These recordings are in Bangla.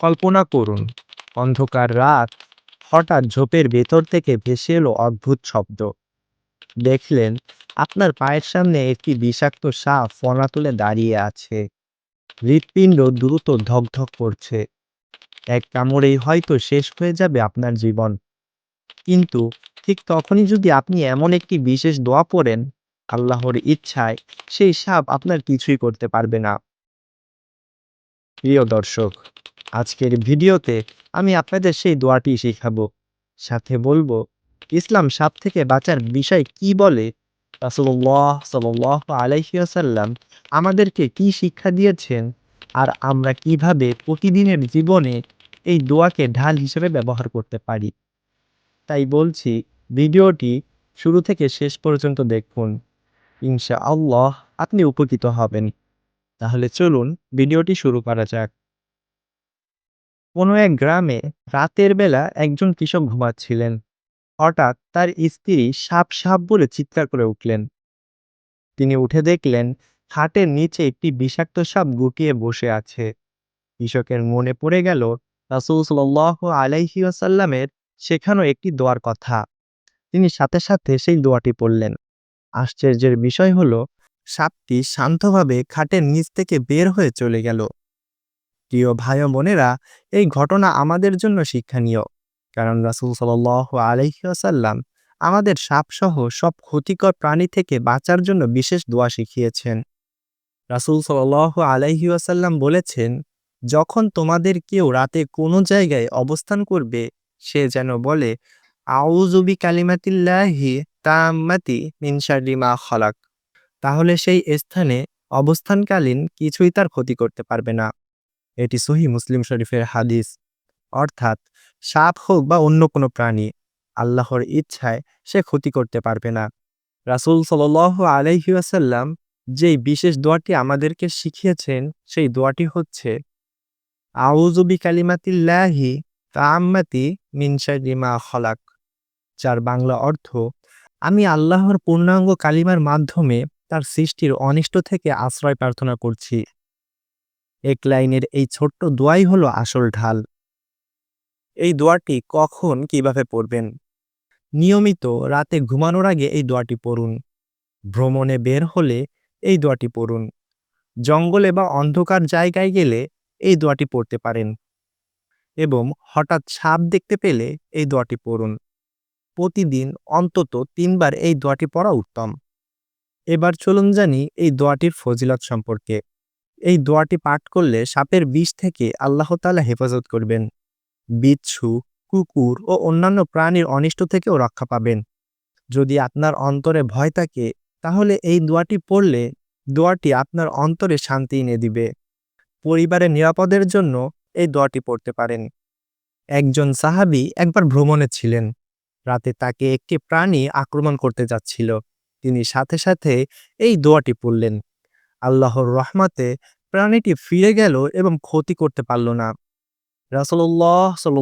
কল্পনা করুন, অন্ধকার রাত হঠাৎ ঝোপের ভেতর থেকে ভেসে এলো অদ্ভুত শব্দ। দেখলেন, আপনার পায়ের সামনে একটি বিষাক্ত সাপ ফনা তুলে দাঁড়িয়ে আছে। হৃৎপিণ্ড দ্রুত ধকধক করছে। এক কামড়েই হয়তো শেষ হয়ে যাবে আপনার জীবন। কিন্তু ঠিক তখনই যদি আপনি এমন একটি বিশেষ দোয়া পড়েন, আল্লাহর ইচ্ছায় সেই সাপ আপনার কিছুই করতে পারবে না। প্রিয় দর্শক আজকের ভিডিওতে আমি আপনাদের সেই দোয়াটি শেখাবো। সাথে বলব, ইসলাম সাপ থেকে বাঁচার বিষয় কি বলে? রাসুল্লাহ সাল্লাহ আলাইসাল্লাম আমাদেরকে কি শিক্ষা দিয়েছেন? আর আমরা কীভাবে প্রতিদিনের জীবনে এই দোয়াকে ঢাল হিসেবে ব্যবহার করতে পারি? তাই বলছি, ভিডিওটি শুরু থেকে শেষ পর্যন্ত দেখুন। ইনশা আল্লাহ আপনি উপকৃত হবেন। তাহলে চলুন ভিডিওটি শুরু করা যাক। কোনো এক গ্রামে রাতের বেলা একজন কৃষক ঘুমাচ্ছিলেন। হঠাৎ তার স্ত্রী সাপ সাপ বলে চিৎকার করে উঠলেন। তিনি উঠে দেখলেন, খাটের নিচে একটি বিষাক্ত সাপ গুটিয়ে বসে আছে। কৃষকের মনে পড়ে গেল, রাসুল সাল্লাহ আলাইহি আসাল্লামের শেখানো একটি দোয়ার কথা। তিনি সাথে সাথে সেই দোয়াটি পড়লেন। আশ্চর্যের বিষয় হলো, সাপটি শান্তভাবে খাটের নিচ থেকে বের হয়ে চলে গেল। প্রিয় ভাই বোনেরা, এই ঘটনা আমাদের জন্য শিক্ষণীয়। কারণ রাসুল সাল আলহিহাসাল্লাম আমাদের সাপসহ সব ক্ষতিকর প্রাণী থেকে বাঁচার জন্য বিশেষ দোয়া শিখিয়েছেন। রাসুল সাল আলাইহাসাল্লাম বলেছেন, যখন তোমাদের কেউ রাতে কোনো জায়গায় অবস্থান করবে, সে যেন বলে আউজুবি কালিমাতিল্লাহি তাম্মাতি মিনশারিমা খলাক। তাহলে সেই স্থানে অবস্থানকালীন কিছুই তার ক্ষতি করতে পারবে না। এটি সহি মুসলিম শরীফের হাদিস। অর্থাৎ, সাপ হোক বা অন্য কোনো প্রাণী, আল্লাহর ইচ্ছায় সে ক্ষতি করতে পারবে না। রাসুল সাল আলহিউসাল্লাম যেই বিশেষ দোয়াটি আমাদেরকে শিখিয়েছেন, সেই দোয়াটি হচ্ছে আউজুবি কালিমাতিল্লাহি তাম্মাতি মিনশারিমা খলাক যার বাংলা অর্থ, আমি আল্লাহর পূর্ণাঙ্গ কালিমার মাধ্যমে তার সৃষ্টির অনিষ্ট থেকে আশ্রয় প্রার্থনা করছি। এক লাইনের এই ছোট্ট দোয়াই হলো আসল ঢাল। এই দোয়াটি কখন কীভাবে পড়বেন? নিয়মিত রাতে ঘুমানোর আগে এই দোয়াটি পড়ুন। ভ্রমণে বের হলে এই দোয়াটি পড়ুন। জঙ্গলে বা অন্ধকার জায়গায় গেলে এই দোয়াটি পড়তে পারেন। এবং হঠাৎ সাপ দেখতে পেলে এই দোয়াটি পড়ুন। প্রতিদিন অন্তত তিনবার এই দোয়াটি পড়া উত্তম। এবার চলুন জানি এই দোয়াটির ফজিলত সম্পর্কে। এই দোয়াটি পাঠ করলে সাপের বিষ থেকে আল্লাহ তালা হেফাজত করবেন। বিচ্ছু, কুকুর ও অন্যান্য প্রাণীর অনিষ্ট থেকেও রক্ষা পাবেন। যদি আপনার অন্তরে ভয় থাকে, তাহলে এই দোয়াটি পড়লে দোয়াটি আপনার অন্তরে শান্তি এনে দিবে। পরিবারের নিরাপদের জন্য এই দোয়াটি পড়তে পারেন। একজন সাহাবি একবার ভ্রমণে ছিলেন। রাতে তাকে একটি প্রাণী আক্রমণ করতে যাচ্ছিল। তিনি সাথে সাথে এই দোয়াটি পড়লেন। আল্লাহর রহমাতে প্রাণীটি ফিরে গেল এবং ক্ষতি করতে পারল না। রাসলল্লাহ সাল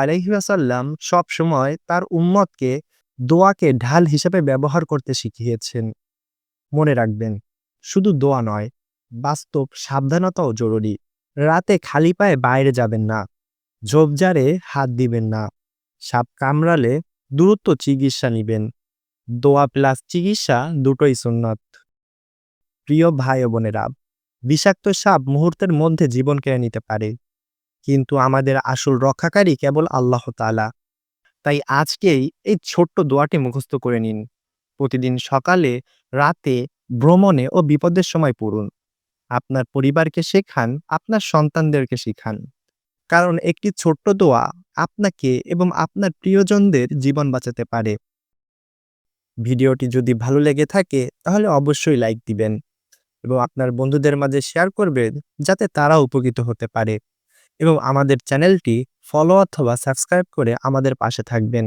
আলহিহাসাল্লাম সবসময় তার উম্মতকে দোয়াকে ঢাল হিসেবে ব্যবহার করতে শিখিয়েছেন। মনে রাখবেন, শুধু দোয়া নয়, বাস্তব সাবধানতাও জরুরি। রাতে খালি পায়ে বাইরে যাবেন না, ঝোপঝাড়ে হাত দিবেন না, সাপ কামড়ালে দূরত্ব চিকিৎসা নিবেন। দোয়া প্লাস চিকিৎসা দুটোই সুন্নত। প্রিয় ভাই ও বোনেরা, বিষাক্ত সাপ মুহূর্তের মধ্যে জীবন কেড়ে নিতে পারে, কিন্তু আমাদের আসল রক্ষাকারী কেবল আল্লাহ তালা তাই আজকেই এই ছোট্ট দোয়াটি মুখস্থ করে নিন। প্রতিদিন সকালে, রাতে, ভ্রমণে ও বিপদের সময় পড়ুন। আপনার পরিবারকে শেখান, আপনার সন্তানদেরকে শেখান। কারণ একটি ছোট্ট দোয়া আপনাকে এবং আপনার প্রিয়জনদের জীবন বাঁচাতে পারে। ভিডিওটি যদি ভালো লেগে থাকে, তাহলে অবশ্যই লাইক দিবেন। এবং আপনার বন্ধুদের মাঝে শেয়ার করবেন যাতে তারা উপকৃত হতে পারে এবং আমাদের চ্যানেলটি ফলো অথবা সাবস্ক্রাইব করে আমাদের পাশে থাকবেন।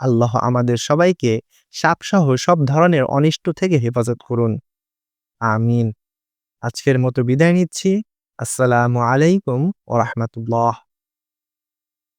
আল্লাহ আমাদের সবাইকে সাপসহ সব ধরনের অনিষ্ট থেকে হেফাজত করুন। আমিন। আজকের মতো বিদায় নিচ্ছি। আসসালামু আলাইকুম ও রহমতুল্লাহ।